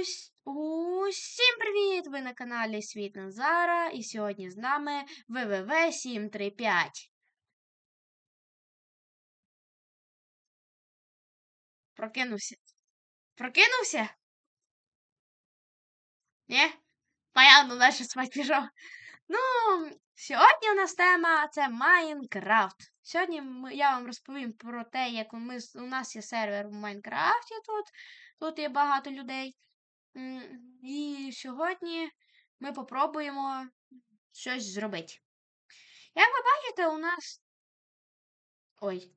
Ус... Усім привіт! Ви на каналі Світ Назара, і сьогодні з нами ВВВ735. Прокинувся. Прокинувся? Ні? Понятно, далі спать пішов. Ну, сьогодні у нас тема це Майнкрафт. Сьогодні я вам розповім про те, як ми, у нас є сервер в Майнкрафті тут. Тут є багато людей. І сьогодні ми попробуємо щось зробити. Як ви бачите, у нас. Ой.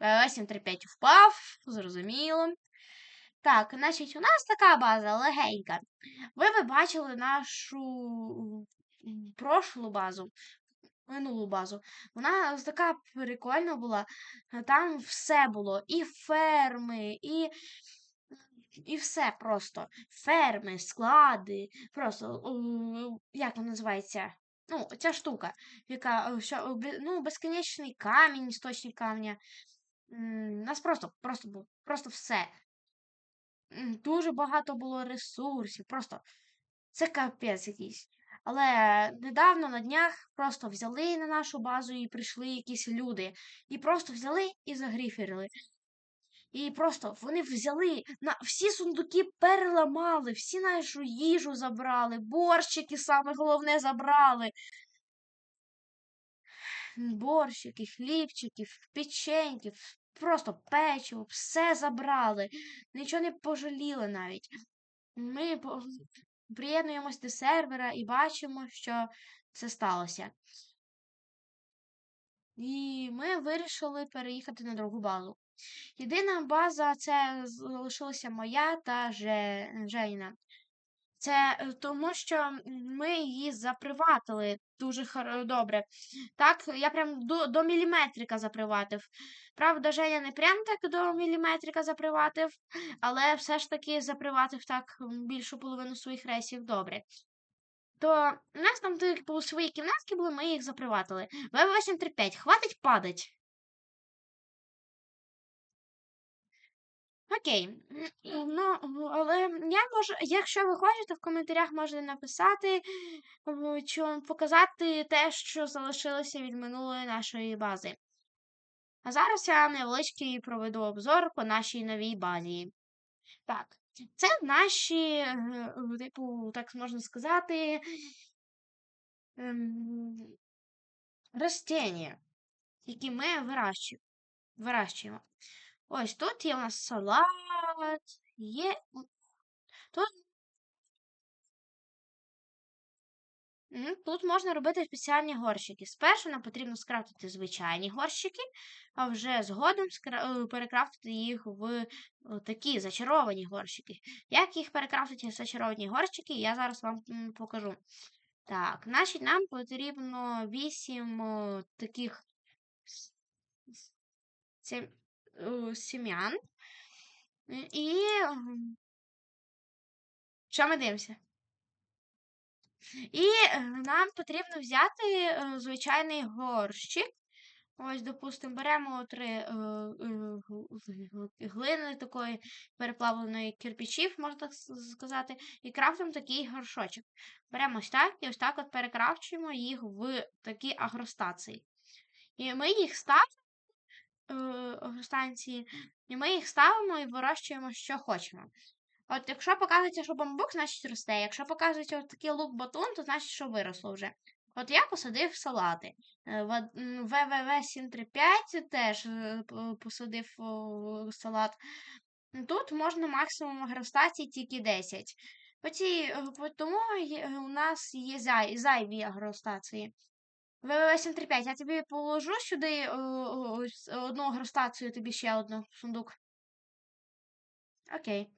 ВВ735 впав, зрозуміло. Так, значить, у нас така база легенька. Ви ви бачили нашу прошлу базу, минулу базу. Вона така прикольна була. Там все було. І ферми, і і все просто. Ферми, склади, просто, як воно називається? Ну, ця штука, яка е, що, е, ну, безконечний камінь, істочник камня. У нас просто, просто просто все. Дуже багато було ресурсів, просто це капець якийсь. Але недавно на днях просто взяли на нашу базу і прийшли якісь люди. І просто взяли і загріферили. І просто вони взяли на всі сундуки переламали, всі нашу їжу забрали, борщики саме головне забрали. Борщики, хлібчиків, печеньків, просто печиво, все забрали, нічого не пожаліли навіть. Ми приєднуємось до сервера і бачимо, що це сталося. І ми вирішили переїхати на другу базу. Єдина база це залишилася моя та Же... Женіна. Це е, тому, що ми її заприватили дуже добре. Так, я прям до, до міліметрика заприватив. Правда, Женя не прям так до міліметрика заприватив, але все ж таки заприватив так більшу половину своїх рейсів добре. То у нас там типу, свої кімнатки були, ми їх заприватили. ВВ-835, хватить падать. Окей. Ну, але я можу, якщо ви хочете, в коментарях можете написати, чи показати те, що залишилося від минулої нашої бази. А зараз я невеличкий проведу обзор по нашій новій базі. Так, це наші, е, типу, так можна сказати, ем, растіння, які ми вирощуємо. Ось тут є у нас салат, є. Тут, тут можна робити спеціальні горщики. Спершу нам потрібно скрафтити звичайні горщики, а вже згодом скра- е, перекрафтити їх в е, такі зачаровані горщики. Як їх перекрафтити в зачаровані горщики, я зараз вам покажу. Так, значить, нам потрібно 8 е, таких с- с- сем- е, сім'ян. І що ми дивимося? І нам потрібно взяти е, звичайний горщик. Ось, допустимо, беремо три гл- гл- глини такої переплавленої кирпичів, можна так сказати, і крафтимо такий горшочок. Беремо ось так і ось так от перекрафчуємо їх в такі агростації. І ми їх ставимо е, агростанції, і ми їх ставимо і вирощуємо, що хочемо. От якщо показується, що бамбук, значить росте. Якщо показується от такий лук-батун, то значить, що виросло вже. От я посадив салати. Е, в- м, ВВВ-735 теж е, посадив салат. Тут можна максимум агростацій тільки 10. По цій, е, тому у нас є зай, зайві агростації. ВВВ-735, я тобі положу сюди о, ось одну агростацію, тобі ще одну сундук. Окей.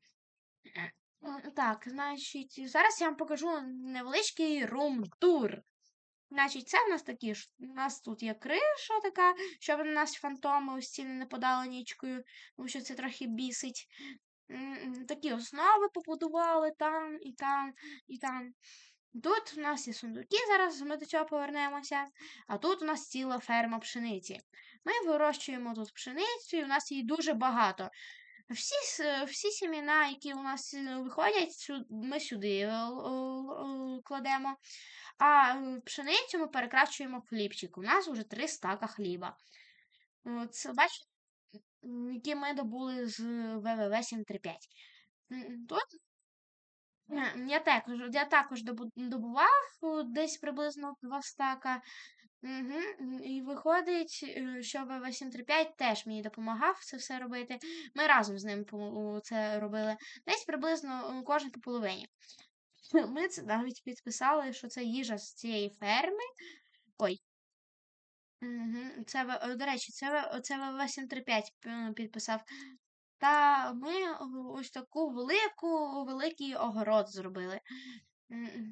Так, значить, зараз я вам покажу невеличкий рум-тур. Значить, це в нас такі ж. У нас тут є криша така, щоб на нас фантоми ось ці не нападали нічкою, тому що це трохи бісить. Такі основи побудували там і там, і там. Тут у нас є сундуки, зараз ми до цього повернемося. А тут у нас ціла ферма пшениці. Ми вирощуємо тут пшеницю, і у нас її дуже багато. Всі, всі сімена, які у нас е, виходять, ми сюди е, л- кладемо. А е, пшеницю ми перекрачуємо в хлібчик. У нас вже три стака хліба. Це бачите, які ми добули з ВВВ 735. Тут е, я також, я також добував десь приблизно два стака. Угу. І виходить, е, що ВВ735 теж мені допомагав це все робити. Ми разом з ним це робили. Десь приблизно кожен по половині. Ми це навіть підписали, що це їжа з цієї ферми. Ой. Угу. Це, до речі, це, це ВВ735 підписав. Та ми ось таку велику, великий огород зробили.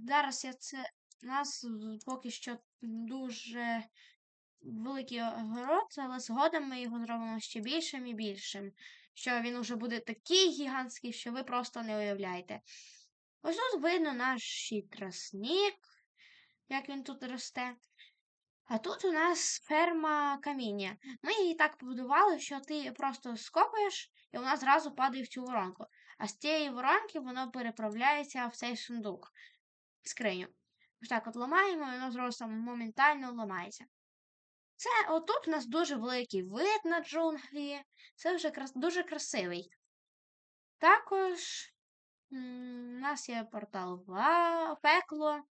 Зараз я це. У нас поки що дуже великий огород, але згодом ми його зробимо ще більшим і більшим. Що він уже буде такий гігантський, що ви просто не уявляєте. Ось тут видно наш тросник, як він тут росте. А тут у нас ферма каміння. Ми її так побудували, що ти просто скопаєш, і вона зразу падає в цю воронку. А з цієї воронки воно переправляється в цей сундук, скриню. Ось так от ламаємо, і воно зразу моментально ламається. Це отут у нас дуже великий вид на джунглі. Це вже крас... дуже красивий. Також у нас є портал в пекло.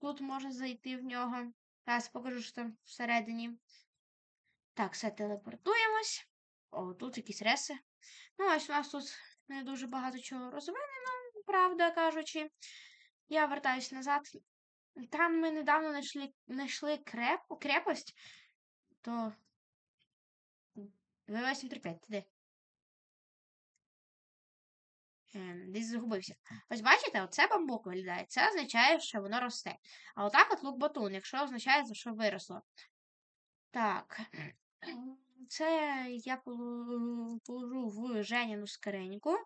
Тут можна зайти в нього. Зараз покажу, що там всередині. Так, все телепортуємось. О, тут якісь реси. Ну, ось у нас тут не дуже багато чого розвинено, правда кажучи. Я вертаюсь назад. Там ми недавно знайшли, знайшли креп, крепость, то. ВВ-735, ти де? Ем, десь загубився. Ось бачите, оце бамбук виглядає. Це означає, що воно росте. А отак от лук батун, якщо означає, що виросло. Так. Це я положу в Женіну скриньку.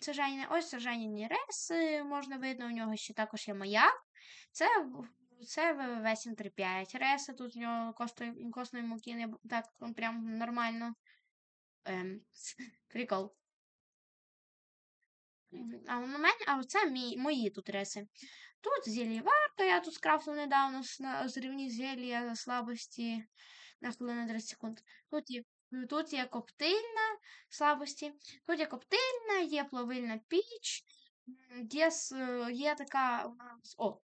Це Женіна. Ось це Женіні реси. Можна видно, у нього ще також є моя. Це, це ВВ-735 реси. Тут у нього костної муки не так прям нормально. Ем, прикол. А у мене, а оце мій, мої тут реси. Тут зіліварка, я тут скрафтив недавно з, на- зілля слабості на хвилину 30 секунд. Тут є, тут є коптильна слабості, тут є коптильна, є плавильна піч, є, е, є така у нас. О,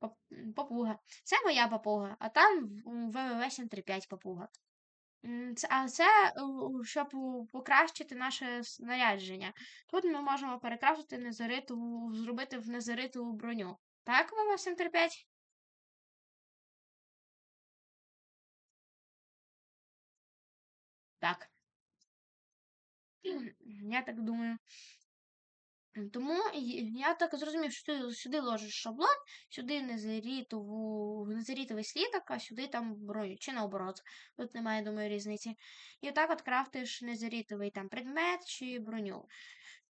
пап- папуга. Це моя папуга, а там ВВВ-735 папуга. М, Це, а це, щоб покращити наше снарядження. Тут ми можемо перекрасити незариту, зробити в незариту броню. Так, ВВ-735? Так. Я так думаю. Тому я так зрозумів, що ти сюди ложиш шаблон, сюди незарітову, незарітовий слідок, а сюди там броню, чи наоборот. Тут немає, думаю, різниці. І отак от крафтиш незарітовий там предмет чи броню.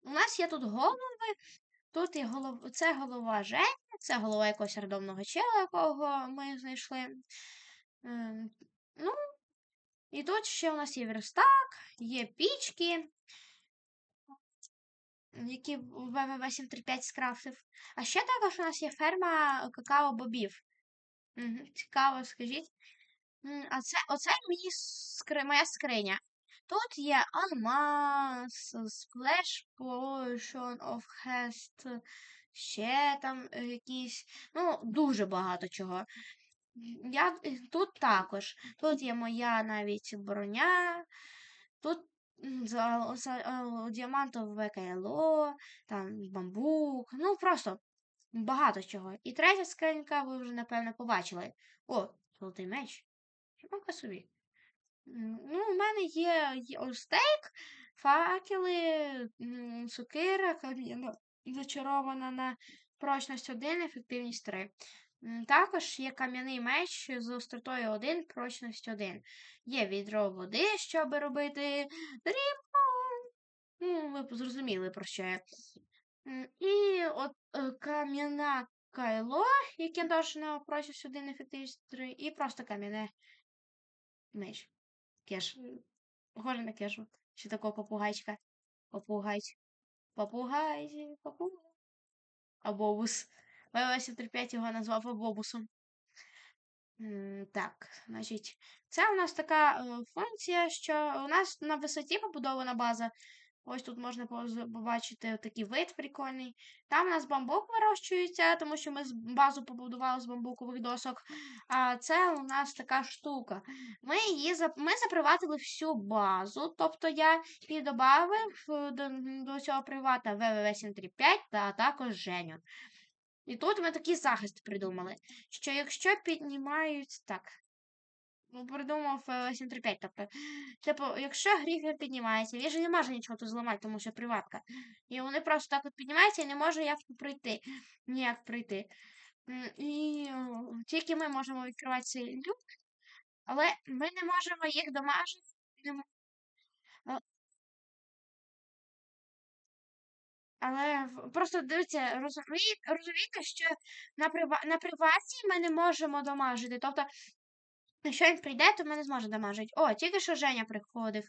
У нас є тут голови, тут є голов... це голова Жені, це голова якогось рандомного чела, якого ми знайшли. Ем, ну, і тут ще у нас є верстак, є пічки, які ВВ-735 скрафтив. А ще також у нас є ферма какао-бобів. Угу, цікаво, скажіть. А це оце мені скри... моя скриня. Тут є алмаз, Splash Potion of Hest, ще там е, якісь, ну, дуже багато чого. Я е, тут також. Тут є моя навіть броня, тут діамантове кайло, там бамбук, ну просто багато чого. І третя скринька ви вже, напевно, побачили. О, золотий меч. Чому собі? Ну, у мене є, стейк, факели, м, сокира, зачарована на прочність 1, ефективність 3. Також є кам'яний меч з остротою 1, прочність 1. Є відро води, щоб робити дрібно. Ну, ви зрозуміли, про що я. І от е, кам'яна кайло, яке теж на прочність 1, ефективність 3, і просто кам'яне меч. Кеш. Похоже на кешу. Ще такого попугайчика. Попугайчик. Попугайчик, попугай. Абобус. ВВ-735 його назвав Абобусом. М, Так, значить, це у нас така е, функція, що у нас на висоті побудована база. Ось тут можна побачити такий вид прикольний. Там у нас бамбук вирощується, тому що ми базу побудували з бамбукових досок. А це у нас така штука. Ми її ми заприватили всю базу. Тобто я і додав до, до цього привата www735 та також Женю. І тут ми такий захист придумали, що якщо піднімають так. Ну, придумав е, 735, тобто, типу, якщо грифер піднімається, він же не може нічого тут зламати, тому що приватка. І вони просто так от піднімаються і не може як пройти. Ніяк пройти. М, І тільки ми можемо відкривати цей люк, але ми не можемо їх домажити. Але просто дивіться, розумієте, розумієте, що на, прива... на приваті ми не можемо домажити. Тобто, якщо він прийде, то ми не зможемо домажити. О, тільки що Женя приходив.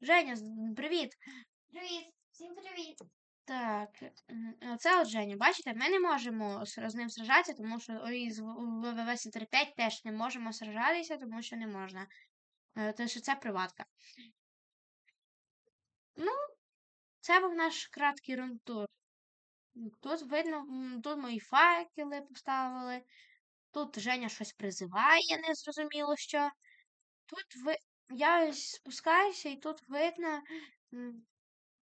Женя, привіт. Привіт, всім привіт. Так, м, оце от Женя. Бачите, ми не можемо з ним сражатися, тому що ой, з ВВВ 35 теж не можемо сражатися, тому що не можна. Е, Тому що це приватка. Ну, це був наш краткий рунтур. Тут видно, тут мої факели поставили. Тут Женя щось призиває, незрозуміло що. Тут ви... я спускаюся, і тут видно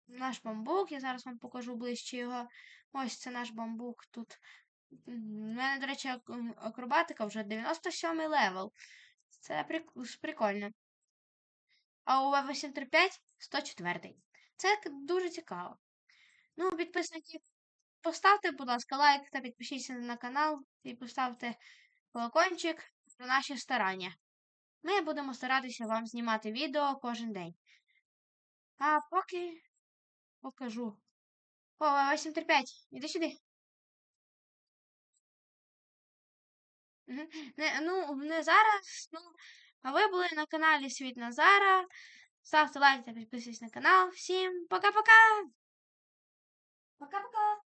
наш бамбук. Я зараз вам покажу ближче його. Ось це наш бамбук тут. У мене, до речі, акробатика вже 97 левел. Це прик- прикольно. А у В835 104. Це дуже цікаво. Ну, підписники, поставте, будь ласка, лайк та підпишіться на канал і поставте колокольчик за наші старання. Ми будемо старатися вам знімати відео кожен день. А поки покажу. О, 835, іди сюди. Не, ну, не зараз, ну, а ви були на каналі Світ Назара. Ставте лайки, подписывайтесь на канал. Всем пока-пока! Пока-пока.